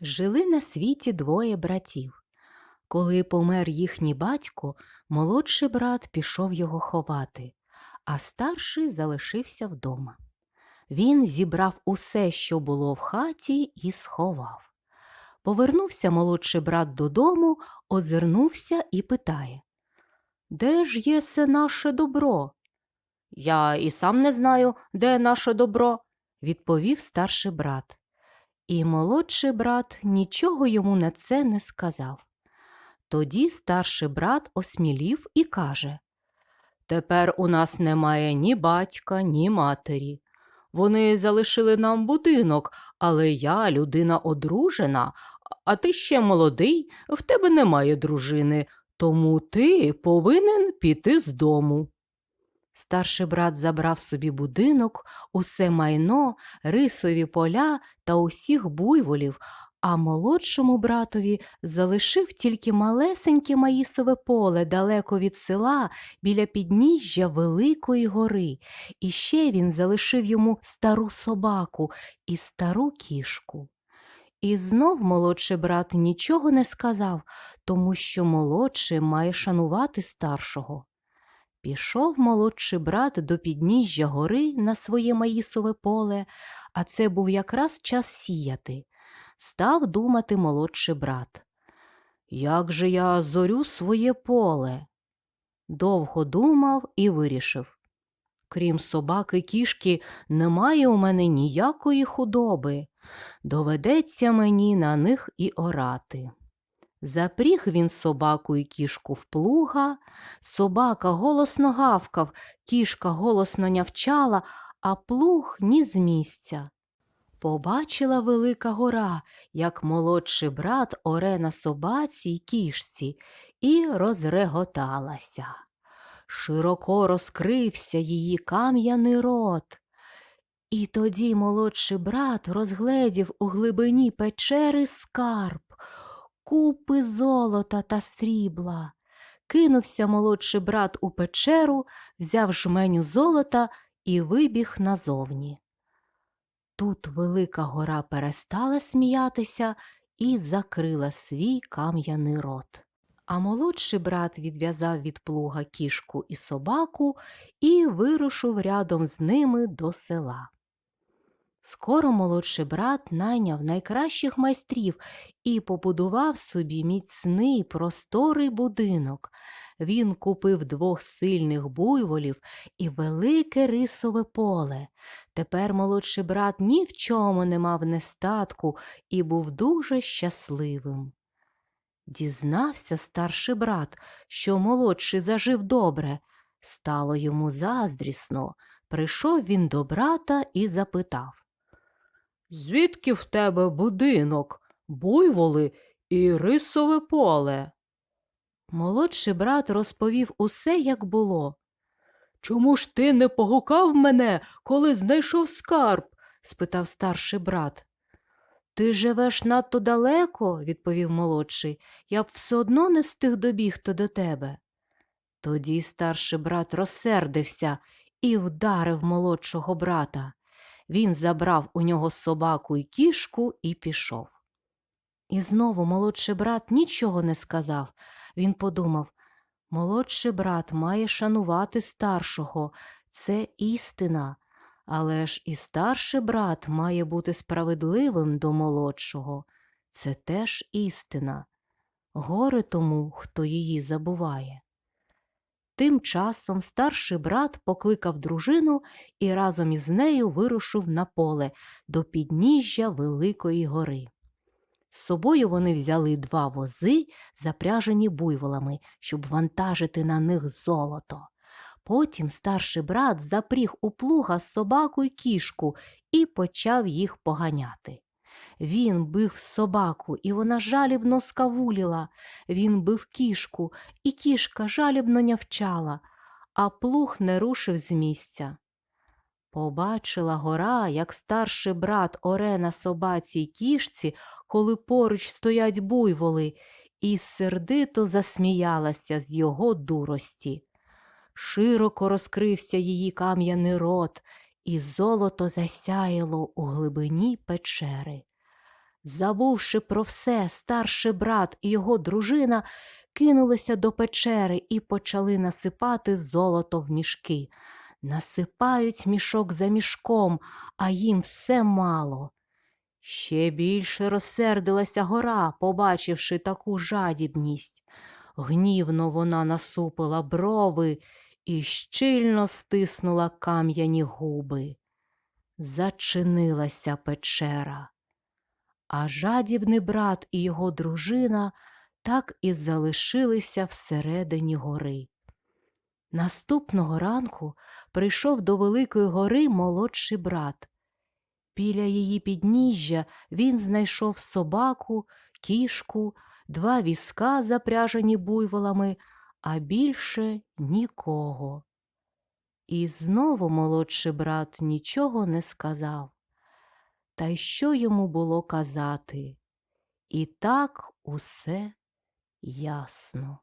Жили на світі двоє братів. Коли помер їхній батько, молодший брат пішов його ховати, а старший залишився вдома. Він зібрав усе, що було в хаті, і сховав. Повернувся молодший брат додому, озирнувся і питає Де ж є се наше добро? Я і сам не знаю, де наше добро, відповів старший брат. І молодший брат нічого йому на це не сказав. Тоді старший брат осмілів і каже Тепер у нас немає ні батька, ні матері. Вони залишили нам будинок, але я людина одружена, а ти ще молодий, в тебе немає дружини, тому ти повинен піти з дому. Старший брат забрав собі будинок, усе майно, рисові поля та усіх буйволів, а молодшому братові залишив тільки малесеньке маїсове поле далеко від села біля підніжжя Великої гори, і ще він залишив йому стару собаку і стару кішку. І знов молодший брат нічого не сказав, тому що молодший має шанувати старшого. Пішов молодший брат до підніжжя гори на своє маїсове поле, а це був якраз час сіяти. Став думати молодший брат. Як же я зорю своє поле? Довго думав і вирішив. Крім собаки кішки, немає у мене ніякої худоби. Доведеться мені на них і орати. Запріг він собаку і кішку в плуга, собака голосно гавкав, кішка голосно нявчала, а плуг ні з місця. Побачила велика гора, як молодший брат оре на собаці й кішці, і розреготалася. Широко розкрився її кам'яний рот. І тоді молодший брат розгледів у глибині печери скарб, купи золота та срібла. Кинувся молодший брат у печеру, взяв жменю золота і вибіг назовні. Тут велика гора перестала сміятися і закрила свій кам'яний рот. А молодший брат відв'язав від плуга кішку і собаку і вирушив рядом з ними до села. Скоро молодший брат найняв найкращих майстрів і побудував собі міцний просторий будинок. Він купив двох сильних буйволів і велике рисове поле. Тепер молодший брат ні в чому не мав нестатку і був дуже щасливим. Дізнався старший брат, що молодший зажив добре. Стало йому заздрісно. Прийшов він до брата і запитав Звідки в тебе будинок, буйволи і рисове поле? Молодший брат розповів усе, як було. Чому ж ти не погукав мене, коли знайшов скарб? спитав старший брат. Ти живеш надто далеко, відповів молодший, я б все одно не встиг добігти до тебе. Тоді старший брат розсердився і вдарив молодшого брата. Він забрав у нього собаку і кішку і пішов. І знову молодший брат нічого не сказав. Він подумав молодший брат має шанувати старшого, це істина, але ж і старший брат має бути справедливим до молодшого. Це теж істина. Горе тому, хто її забуває. Тим часом старший брат покликав дружину і разом із нею вирушив на поле до підніжжя Великої гори. З собою вони взяли два вози, запряжені буйволами, щоб вантажити на них золото. Потім старший брат запріг у плуга собаку й кішку і почав їх поганяти. Він бив собаку, і вона жалібно скавуліла. Він бив кішку, і кішка жалібно нявчала, а плуг не рушив з місця. Побачила гора, як старший брат оре на собаці кішці, коли поруч стоять буйволи, і сердито засміялася з його дурості. Широко розкрився її кам'яний рот, і золото засяяло у глибині печери. Забувши про все, старший брат і його дружина кинулися до печери і почали насипати золото в мішки. Насипають мішок за мішком, а їм все мало. Ще більше розсердилася гора, побачивши таку жадібність. Гнівно вона насупила брови і щільно стиснула кам'яні губи. Зачинилася печера. А жадібний брат і його дружина так і залишилися всередині гори. Наступного ранку прийшов до Великої гори молодший брат. Біля її підніжжя він знайшов собаку, кішку, два візка, запряжені буйволами, а більше нікого. І знову молодший брат нічого не сказав. Та й що йому було казати? І так усе ясно.